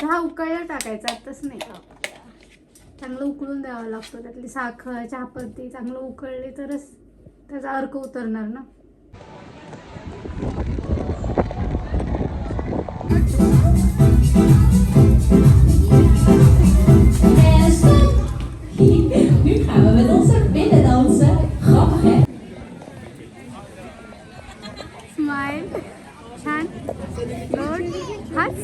चहा उकळला टाकायचा आताच नाही चांगलं उकळून द्यावं लागतं त्यातली साखर चहापत्ती चांगलं उकळली तरच त्याचा अर्क उतरणार ना Smile. hand, bird, huts.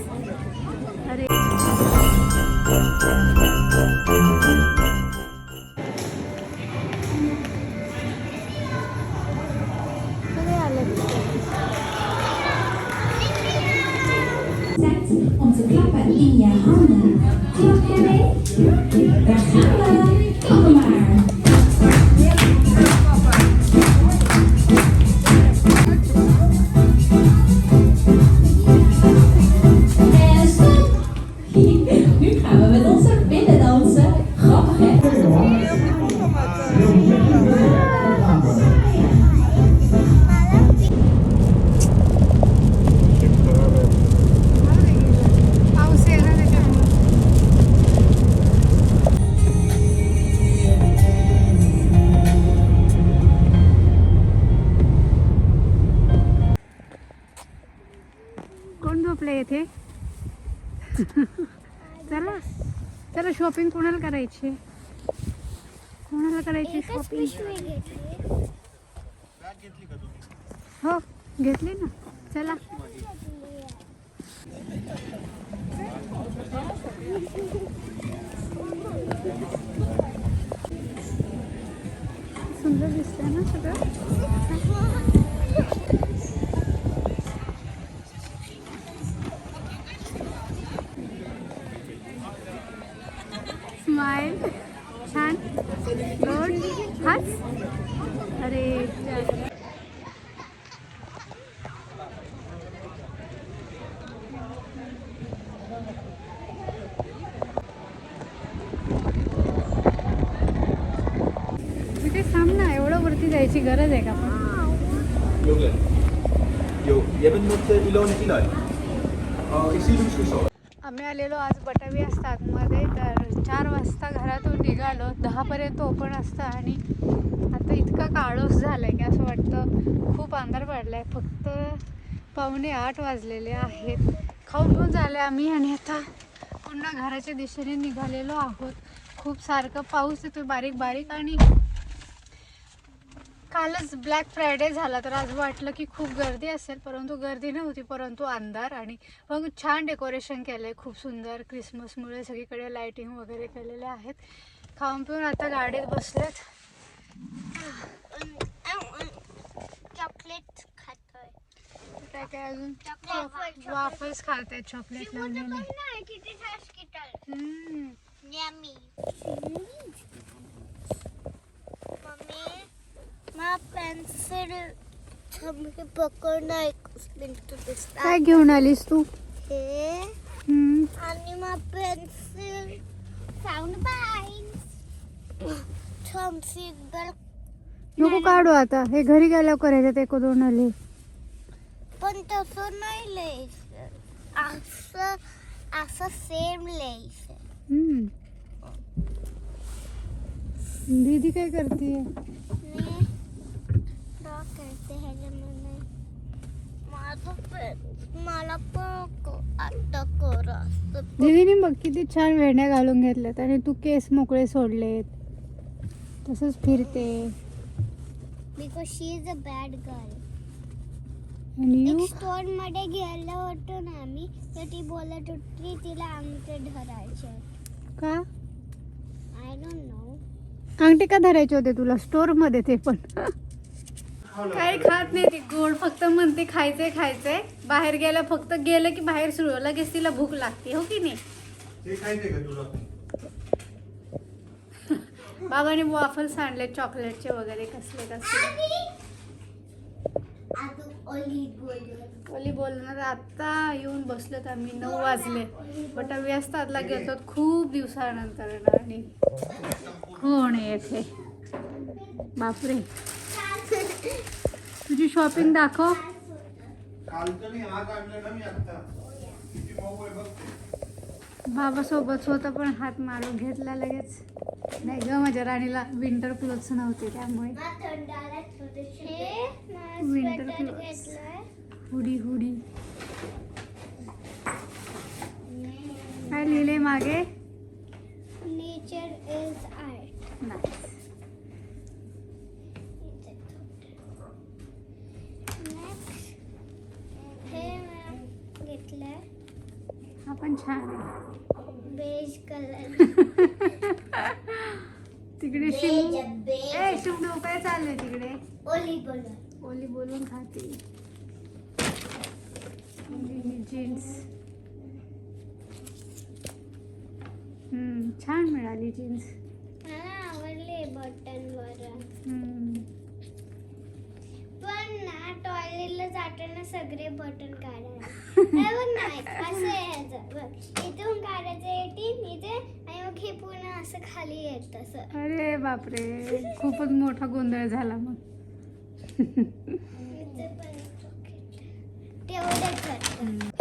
Um zu klappern in ihr Armen. Klappere, klappere. Shopping कोणाला करायची? कोणाला करायची शॉपिंग हो घेतली ना. चला. सुंदर दिसतंय ना सगळं? अरे इथे थांब ना एवढं वरती जायची गरज आहे का पण uh. Oh. आम्ही आलेलो आज बटावी असतात मध्ये तर चार वाजता घरातून निघालो. दहापर्यंत ओपन असतं आणि आता इतका काळोख झाला आहे की असं वाटतं खूप अंधार पडला आहे फक्त पावणे आठ वाजलेले आहेत. खाऊन पिऊन झाले आम्ही आणि आता पुन्हा घराच्या दिशेने निघालेलो आहोत. खूप सारखं पाऊस येतो बारीक बारीक आणि कालच ब्लॅक फ्रायडे झाला तर आज वाटलं की खूप गर्दी असेल परंतु गर्दी नव्हती परंतु अंधार आणि मग छान डेकोरेशन केलं आहे खूप सुंदर क्रिसमसमुळे सगळीकडे लाईटिंग वगैरे केलेले आहेत. खाऊन पिऊन आता गाडीत बसलेत. चॉकलेट खातोय. काय काय अजून? वाफल्स खात आहेत चॉकलेट लावलेले. मा पेन्सिल थांबे पकडणं एक मिनिट दिसतात काय घेऊन आलीस तू? हे. आणि मा पेन्सिल. साऊंड बाय थम्सी बल नको काढू आता. हे घरी गेल्यावर करायचं ते दोन आले? पण तसं नाही लिहायचं. असं असं सेम लिहायचं. हम्म. दीदी काय करते ह्याच्यामध्ये. माझं पेन मला पण आता कर दीदीने बघ किती छान वेण्या घालून घेतल्यात आणि तू केस मोकळे सोडलेत. तसंच फिरते. Because she is a bad girl आणि स्टोरमध्ये गेलो होतो ना आम्ही तर ती बोलत होती तिला अंगठे धरायचे का? आय डोंट नो अंगठी का धरायचे होते तुला? स्टोरमध्ये ते पण. काही खात नाही ती. गोड फक्त म्हणते खायचंय खायचंय. बाहेर गेलं फक्त गेलं की बाहेर सुरू. लगेच तिला भूक लागते हो की नाही? बाबाने वाफल्स आणले चॉकलेटचे वगैरे कसले कसले. ओली बोलणार. आता येऊन बसलोत आम्ही नऊ वाजले. बट व्यस्तातला गेलो खूप दिवसानंतर ना आणि कोण येथे बापरे. तुझी शॉपिंग दाखव. कालचं मी आज आणलं ना मी आता किती मऊ आहे बघ ते. बाबा सोबत होता पण हात मारून घेतला लगेच. नाही ग माझ्या राणीला विंटर क्लोथ्स नव्हते त्यामुळे. हे clothes. घेतलंय. Hoodie hoodie. काय लिहिले मागे? नेचर इज आर्ट नाही नेक्स्ट हे मी घेतलंय हा पण छान बेज कलर तिकडे शिव ए शिवडो काय चाललंय तिकडे? ओली कलर ओली बोलून खाते. जीन्स हम्म, छान मिळाली जीन्स मला आवडले बटन वर हम्म. पण ना टॉयलेटला जाताना सगळे बटन काढायला हे नाही असं आहे ह्याचं बघ इथून काढायचं एटीन इथे आणि मग हे पूर्ण असं खाली येत असं अरे बापरे खूपच मोठा गोंधळ झाला मग. इथे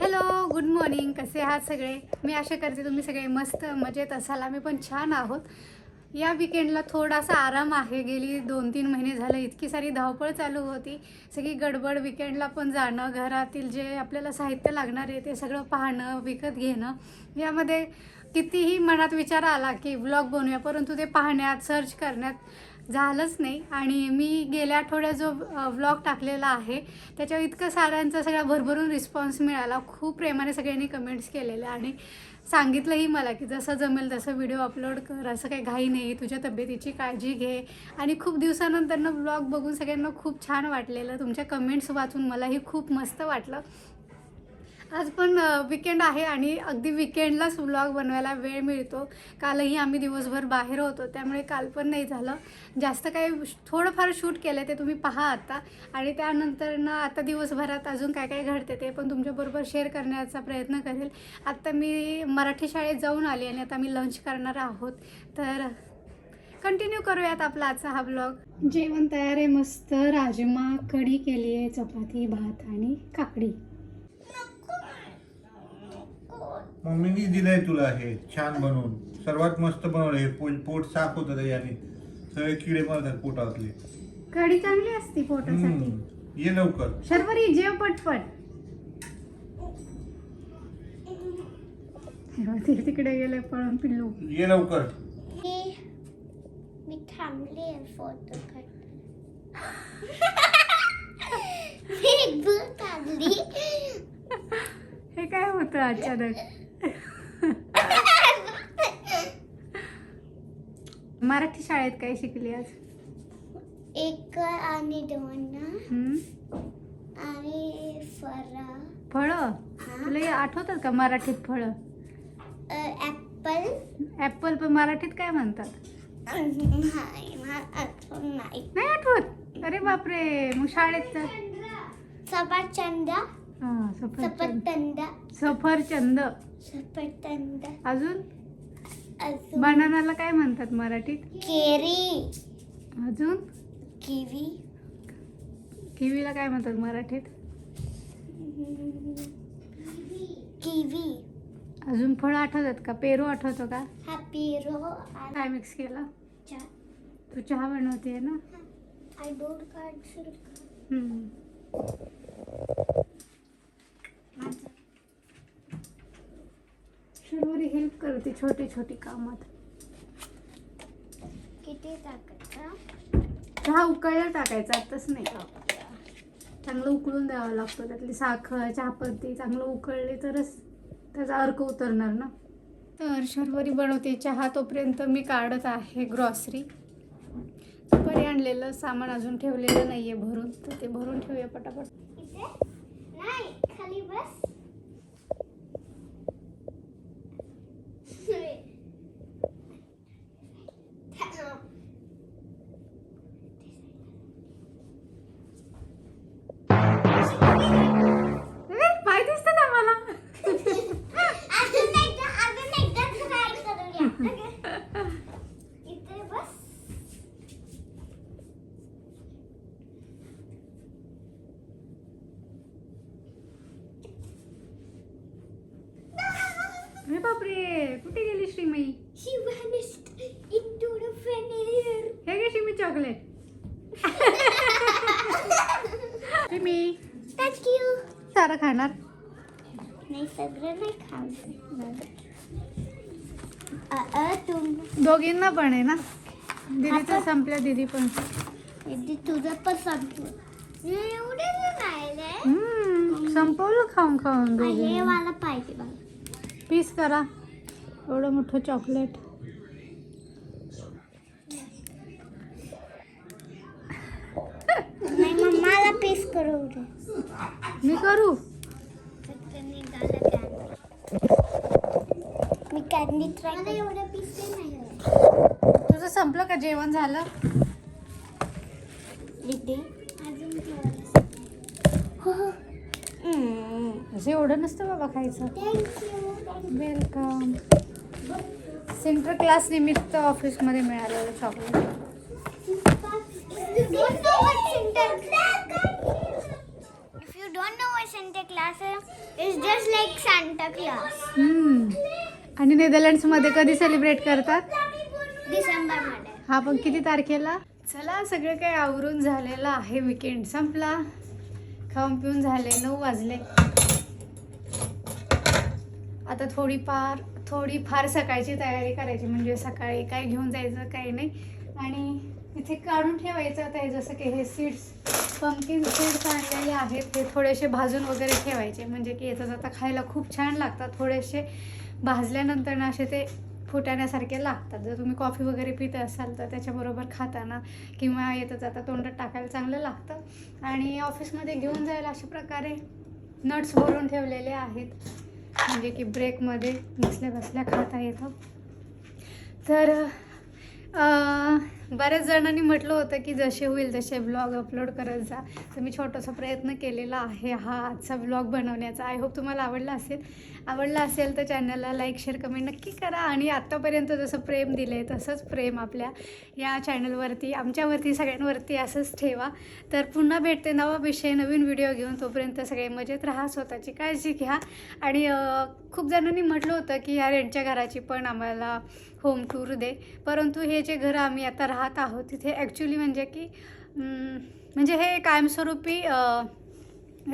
हॅलो गुड मॉर्निंग कसे आहात सगळे? मी आशा करते तुम्ही सगळे मस्त मजेत असाल. आम्ही पण छान आहोत. या विकेंडला थोडासा आराम आहे. गेली दोन तीन महिने झालं इतकी सारी धावपळ चालू होती. सगळी गडबड विकेंडला पण जाणं घरातील जे आपल्याला साहित्य लागणार आहे ते सगळं पाहणं विकत घेणं. यामध्ये कितीही मनात विचार आला की ब्लॉग बनवूया परंतु ते पाहण्यात सर्च करण्यात झालंच नाही. आणि मी गेल्या आठवड्यात जो व्लॉग टाकलेला आहे त्याच्यावर इतकं साऱ्यांचा सगळा भरभरून रिस्पॉन्स मिळाला. खूप प्रेमाने सगळ्यांनी कमेंट्स केलेल्या आणि सांगितलंही मला की जसं जमेल तसं व्हिडिओ अपलोड कर असं काही घाई नाही तुझ्या तब्येतीची काळजी घे. आणि खूप दिवसानंतरनं ब्लॉग बघून सगळ्यांना खूप छान वाटलेलं. तुमच्या कमेंट्स वाचून मलाही खूप मस्त वाटलं. आज पण विकेंड आहे आणि अगदी विकेंडलाच व्लॉग बनवायला वेळ मिळतो. कालही आम्ही दिवसभर बाहेर होतो त्यामुळे काल पण नाही झालं. जास्त काही थोडंफार शूट केलं ते तुम्ही पहा आता. आणि त्यानंतर ना आता दिवसभरात अजून काय काय घडते ते पण तुमच्याबरोबर शेअर करण्याचा प्रयत्न करेल. आत्ता मी मराठी शाळेत जाऊन आली आणि आता मी लंच करणार आहोत. तर कंटिन्यू करूयात आपला आजचा हा ब्लॉग जेवण तयार आहे मस्त. राजमा कढी केली आहे चपाती भात आणि काकडी. मम्मीनी दिलंय तुला हे छान बनवून. सर्वात मस्त बनवलं हे. पोट पोट साफ होतं त्याच्याने सगळे किडे मरतात पोटातले. कढी चांगली असती पोटासाठी. हम्म. ये लवकर. शर्वरी जेव पटपट. हे ते तिकडे गेले पळून पिल्लू. ये लवकर. मी मी थांबले फोटो काढ मी हे काय होतं अचानक? मराठी शाळेत काय शिकली आज? एक आणि दोन. हम्म? आणि फरा फळं? तुला हे आठवतात का मराठीत फळं? ऍपल ऍपल पण मराठीत काय म्हणतात? नाही मला आठवण नाही. नाही आठवत? अरे बापरे मग शाळेत तर सफरचंद. हा, सफरचंद. सफरचंद. सफरचंद. सफरचंद अजून? अजून? बनानाला काय म्हणतात मराठीत? केरी. अजून? किवी. किवीला काय म्हणतात मराठीत? किवी. अजून फळं आठवतात का? पेरू आठवतो का? हा पिरो काय मिक्स केलं? तू चहा बनवते ना? don't cancel. हम्म. शर्वरी हेल्प करते छोटी छोटी कामात. किती टाकायचा? चहा उकळला टाकायचा आताच नाही चांगलं उकळून द्यावं लागतं त्यातली साखर चहापत्ती चांगलं उकळले तरच त्याचा अर्क उतरणार ना. तर शर्वरी बनवते चहा तोपर्यंत मी काढत आहे ग्रॉसरी दुपारी आणलेलं सामान अजून ठेवलेलं नाही आहे भरून तर ते भरून ठेवूया पटापट. इथे? नाही खाली बस. Thank you. सारं खाणार. नाही सगळं नाही तुम दोघींना पण आहे ना? दीदीचं संपलं दीदी पण. दीदी तुझं पण एवढे राहिले? हम्म, संपवलं खाऊन खाऊन दोघी हे मला पाहिजे बघ. पीस करा. एवढं मोठं चॉकलेट नाही मग मला पीस करू मी करू? मी कॅन्डी ट्राय मला एवढं पीस नाही हवं. तुझं संपलं का जेवण झालं? दीदी अजून थोडंसं. हो हो. असं एवढं नसतं बाबा खायचं. थँक्यू वेलकम सेंटर क्लास निमित्त ऑफिसमध्ये मिळालेलं chocolate If you don't know what Santa if you don't know what Santa Claus. Is, it's just like Santa Claus. आणि नेदरलँड्समध्ये कधी सेलिब्रेट करतात? डिसेंबरमध्ये. हा पण किती तारखेला? चला सगळं काही आवरून झालेलं आहे. विकेंड संपला. खाऊन पिऊन झाले. नऊ वाजले. आता थोडीफार थोडीफार सकाळची तयारी करायची. म्हणजे सकाळी काय घेऊन जायचं काही नाही. आणि इथे काढून ठेवायचं आता हे जसं की हे सीड्स पम्पकिन सीड्स आणलेले आहेत ते थोडेसे भाजून वगैरे ठेवायचे. म्हणजे की याचं जाता खायला खूप छान लागतात. थोडेसे भाजल्यानंतर ना असे ते फुटाण्यासारखे लागतात. जर तुम्ही कॉफी वगैरे पित असाल तर त्याच्याबरोबर खाताना किंवा येतं जाता तोंडात टाकायला चांगलं लागतं. आणि ऑफिसमध्ये घेऊन जायला अशा प्रकारे नट्स भरून ठेवलेले आहेत. म्हणजे की ब्रेकमध्ये बसल्या बसल्या खाता येतं. तर बऱ्याच जणांनी म्हटलं होतं की जसे होईल तसे ब्लॉग अपलोड करत जा. तर मी छोटासा प्रयत्न केलेला आहे हा आजचा ब्लॉग बनवण्याचा. आय होप तुम्हाला आवडला असेल. आवडला असेल तर चॅनलला लाईक शेअर कमेंट नक्की करा. आणि आत्तापर्यंत जसं प्रेम दिलं आहे तसंच प्रेम आपल्या या चॅनलवरती आमच्यावरती सगळ्यांवरती असंच ठेवा. तर पुन्हा भेटते नवा विषय नवीन व्हिडिओ घेऊन. तोपर्यंत सगळे मजेत राहा स्वतःची काळजी घ्या. आणि खूप जणांनी म्हटलं होतं की या रेंटच्या घराची पण आम्हाला होम टूर दे. परंतु हे जे घर आम्ही आता राहा आहोत. तिथे ॲक्च्युली म्हणजे की म्हणजे हे कायमस्वरूपी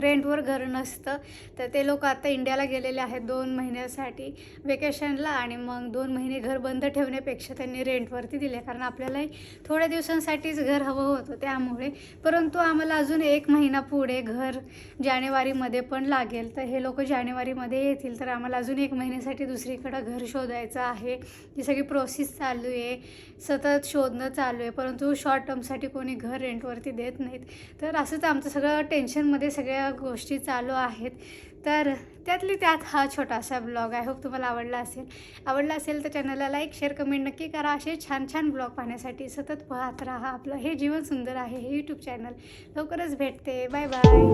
रेंटवर घर नसतं. तर ते लोक आता इंडियाला गेलेले आहेत दोन महिन्यासाठी वेकेशनला आणि मग दोन महिने घर बंद ठेवण्यापेक्षा त्यांनी रेंटवरती दिले. कारण आपल्यालाही थोड्या दिवसांसाठीच घर हवं होतं त्यामुळे. परंतु आम्हाला अजून एक महिना पुढे घर जानेवारीमध्ये पण लागेल. तर हे लोक जानेवारीमध्ये येतील. तर आम्हाला अजून एक महिन्यासाठी दुसरीकडं घर शोधायचं आहे. ही सगळी प्रोसेस चालू आहे. सतत शोधणं चालू आहे. परंतु शॉर्ट टर्मसाठी कोणी घर रेंटवरती देत नाहीत. तर असंच आमचं सगळं टेन्शनमध्ये सगळ्या गोष्टी चालू आहेत. तर त्यातली त्यात हा छोटासा ब्लॉग आय होप तुम्हाला आवडला असेल. आवडला असेल तर चॅनलला लाईक शेअर कमेंट नक्की करा. असे छान छान ब्लॉग पाहण्यासाठी सतत पाहत राहा. आपलं हे जीवन सुंदर आहे हे यूट्यूब चॅनल लवकरच भेटते. Bye bye